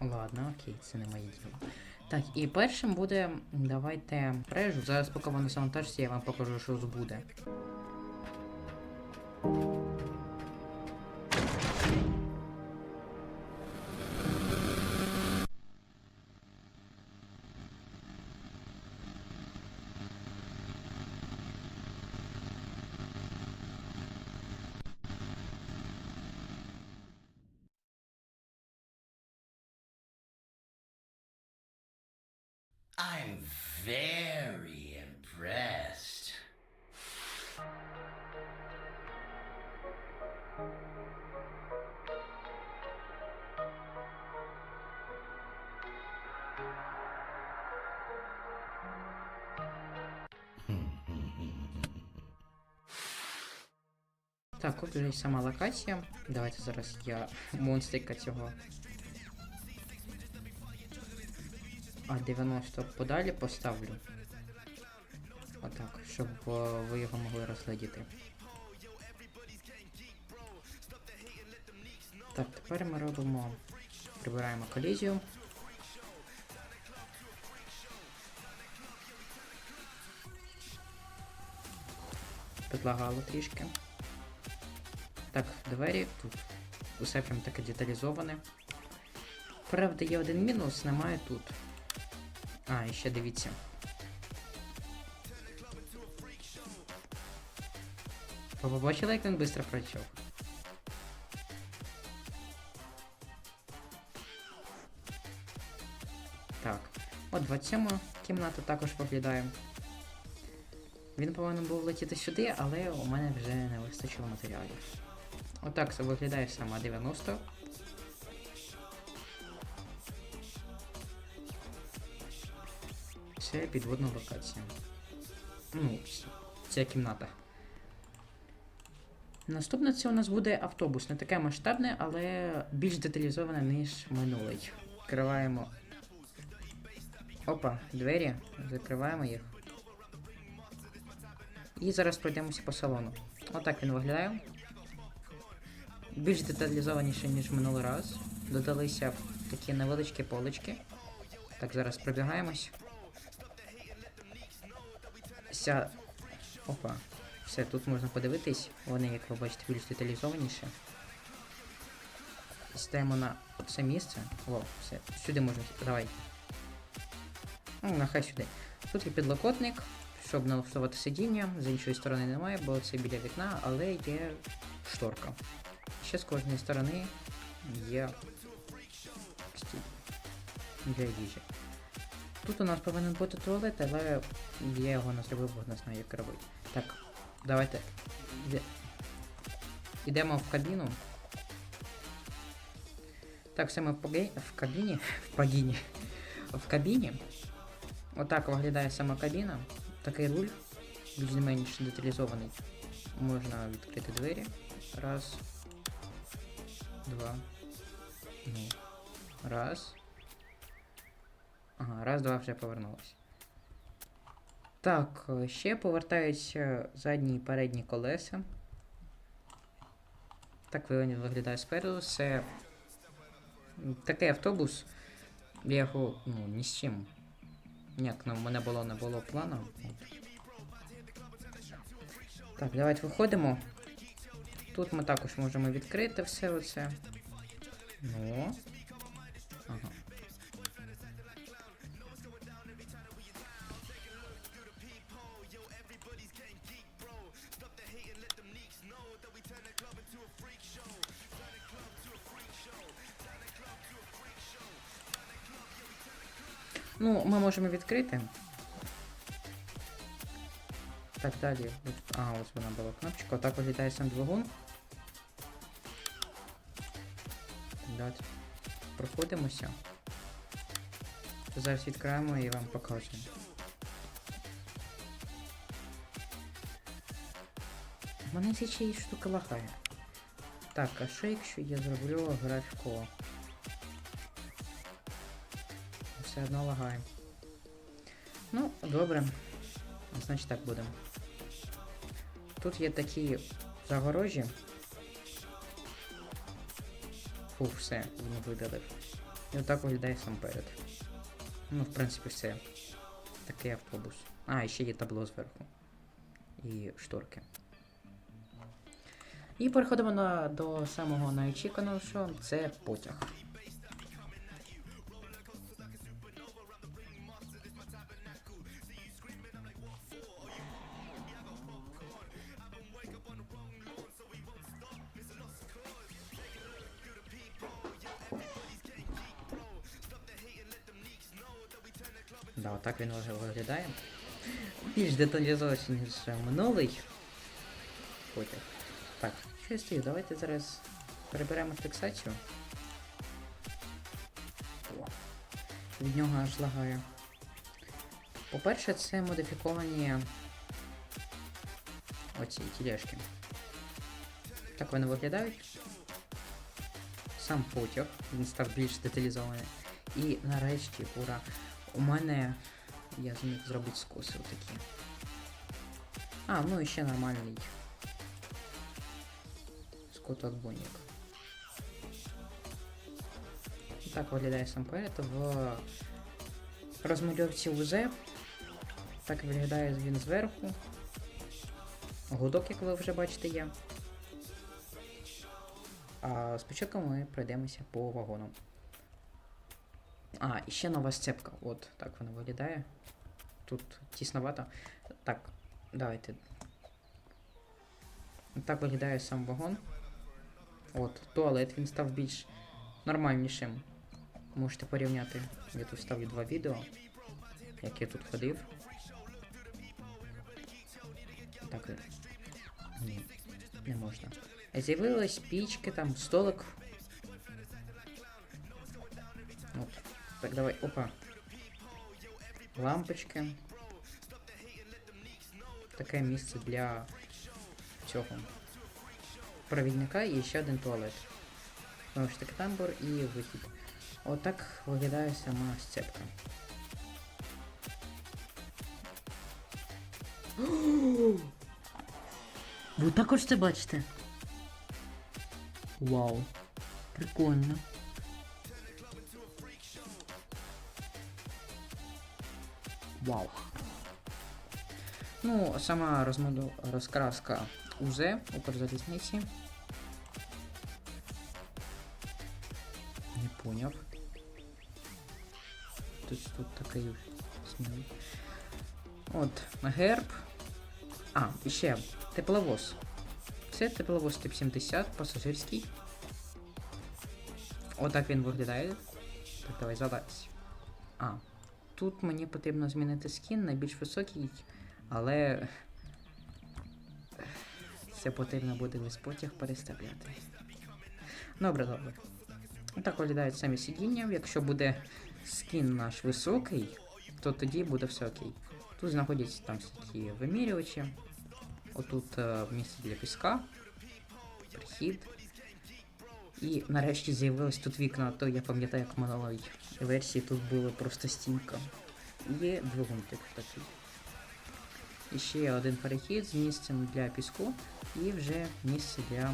Ладно, окей, це не моє діло. Так, і першим буде. Давайте прежу. Зараз поки воно завантажиться, я вам покажу, що збуде. I'm very impressed. Так, от вже сама локація. Давайте зараз я монстрика цього. А 90 подалі поставлю. Отак, щоб е, ви його могли розглядіти. Так, тепер ми робимо. Прибираємо колізію. Підлагало трішки. Так, двері тут усе прям таке деталізоване. Правда, є один мінус, немає тут. А, і ще дивіться. Ви побачили, як він швидко пройшов? Так. От 27 кімната також виглядає. Він повинен був летіти сюди, але у мене вже не вистачило матеріалів. Отак це виглядає сама 90. Це підводна локація. Ну, ця кімната. Наступне це у нас буде автобус. Не таке масштабне, але більш деталізоване, ніж минулий. Відкриваємо. Опа, двері. Закриваємо їх. І зараз пройдемося по салону. Отак він виглядає. Більш деталізованіше, ніж минулий раз. Додалися такі невеличкі полички. Так, зараз пробігаємось. Вся. Опа. Все, тут можна подивитись. Вони, як ви бачите, більш деталізованіше. Стаємо на це місце. О, все. Сюди можна. Давай. Ну, нехай сюди. Тут є підлокотник, щоб налаштувати сидіння. З іншої сторони немає, бо це біля вікна, але є шторка. Ще з кожної сторони є стіль для їжі. Тут у нас повинен бути туалет, але я його не зробив, бо не знаю, як робити. Так, давайте. Іде... Ідемо в кабіну. Так, все ми в, кабіні. В пагіні. В кабіні. Отак виглядає сама кабіна. Такий руль, більш-менш деталізований. Можна відкрити двері. Раз. Два. Ну. Раз. Ага, раз, два вже повернулося. Так, е, ще повертаються задні і передні колеса. Так виглядає спереду. Це такий автобус. Я його, ну, ні з чим. Ніяк, ну, в мене було не було плану. Так, давайте виходимо. Тут ми також можемо відкрити все оце. Ну. Ага. Ну, ми можемо відкрити. Так, далі. А, ось вона була кнопочка. Отак виглядає сам двигун. Давайте проходимося. Зараз відкриємо і вам покажемо. У мене ще й штука лагає. Так, а що якщо я зроблю графіку? Все одно лагає. Ну, добре. Значить так будемо. Тут є такі загорожі. Фу, все, він видалив. І отак виглядає сам перед. Ну, в принципі, все. Такий автобус. А, і ще є табло зверху. І шторки. І переходимо на, до самого найочікуваного, що це потяг. Да, отак він вже виглядає. Більш деталізованіше, ніж минулий потяг. Так, що я стою? Давайте зараз переберемо фіксацію. О, від нього аж лагає. По-перше, це модифіковані оці тілешки. Так вони виглядають. Сам потяг, він став більш деталізований. І нарешті, ура, у мене я зміг зробити скоси отакі. А, ну і ще нормальний скотоотбойник. Так виглядає сам перед в розмальовці УЗ. Так виглядає він зверху. Гудок, як ви вже бачите, є. А спочатку ми пройдемося по вагонам. А, і ще нова сцепка. От так вона виглядає. Тут тісновато. Так, давайте. Так виглядає сам вагон. От, туалет він став більш нормальнішим. Можете порівняти. Я тут ставлю два відео, як я тут ходив. Так. Ні, не можна. З'явились пічки, там, столик. Так, давай, опа. Лампочки. Таке місце для цього провідника і ще один туалет. Знову ж таки тамбур і вихід. Отак виглядає сама сцепка. Ви також це бачите? Вау. Прикольно. Вау. Ну, сама розмоду... розкраска УЗ Укрзалізниці. Не поняв. Тут, тут такий смілий. От, герб. А, і ще тепловоз. Це тепловоз тип 70, пасажирський. Отак він виглядає. Так, давай задатись. А, тут мені потрібно змінити скін на більш високий, але це потрібно буде весь потяг переставляти. Добре, добре. Так виглядають самі сидіння. Якщо буде скін наш високий, то тоді буде все окей. Тут знаходяться там такі вимірювачі. Отут е, місце для піска, прихід. І нарешті з'явилось тут вікна, то я пам'ятаю, як в минулій версії тут було просто стінка. Є двигунтик такий. І ще один перехід з місцем для піску і вже місце для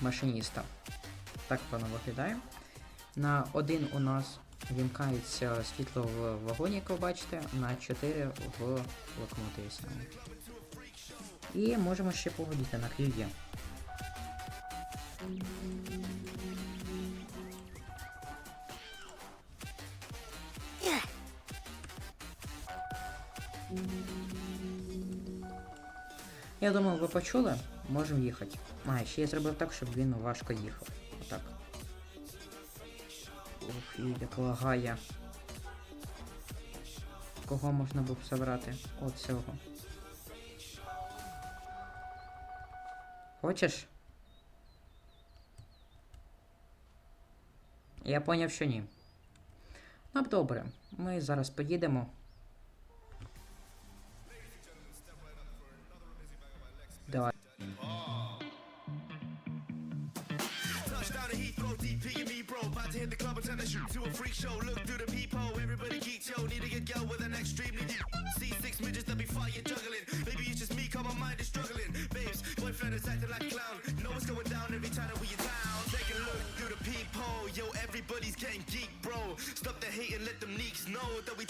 машиніста. Так воно виглядає. На один у нас вімкається світло в вагоні, як ви бачите, на 4 в локомотиві саме. І можемо ще погодити на QE. Я думаю, ви почули, можемо їхати. А, ще я зробив так, щоб він важко їхав. Отак. Ух, і як лагає. Кого можна було б забрати? От цього. Хочеш? Я поняв, що ні. Ну, добре, ми зараз поїдемо.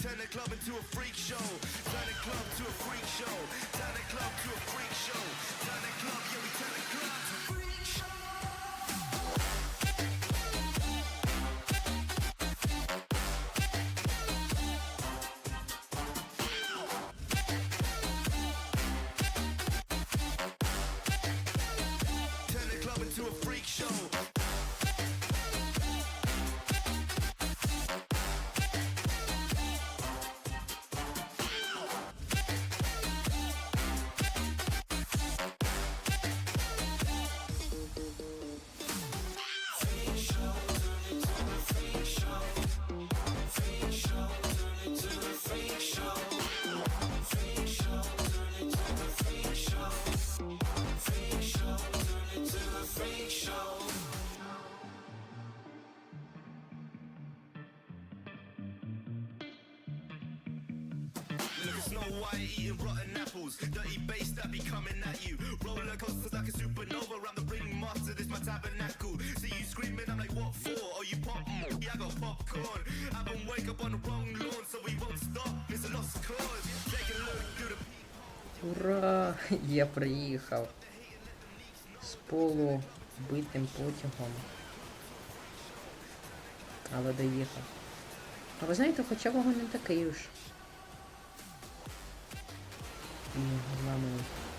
Turn the club into a freak show. Turn the club to a freak show. Turn the club to a freak show. Snow eating rotten apples. Dirty bass that be coming at you. Roller coasters like a supernova. I'm the ringmaster, this my tabernacle. See you screaming, I'm like, what for? Oh, you pop? Mm, Yeah, I got popcorn. I been wake up on the wrong lawn, so we won't stop. It's a lost cause. Take a look through the Ура! Я приїхав з полубитим потягом. Але доїхав. А ви знаєте, хоча вагон не такий уж. І.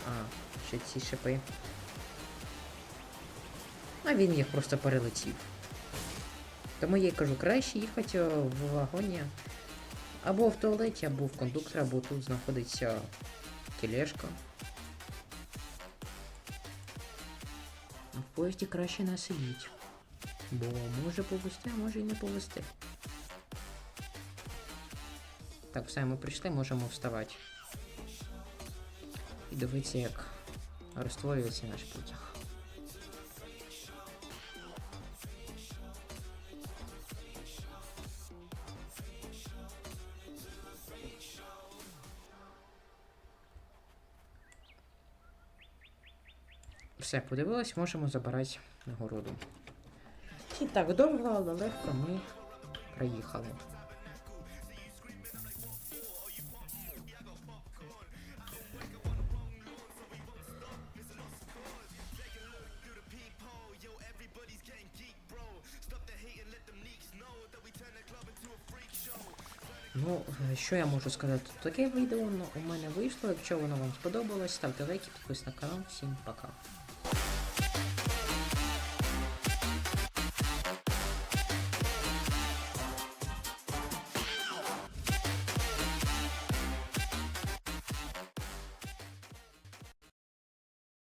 А, ще ці шипи. А він їх просто перелетів. Тому я й кажу, краще їхати в вагоні або в туалеті, або в кондуктора, або тут знаходиться тележка. В поїзді краще не сидіть. Бо може повести, а може і не повести. Так, все, ми прийшли, можемо вставати. І дивитися, як розтворюється наш потяг. Все, подивились, можемо забирати нагороду. І так довго, але легко ми приїхали. Ну, е, що я можу сказати? Таке відео ну, у мене вийшло. Якщо воно вам сподобалось, ставте лайки, підписуйтесь на канал. Всім пока.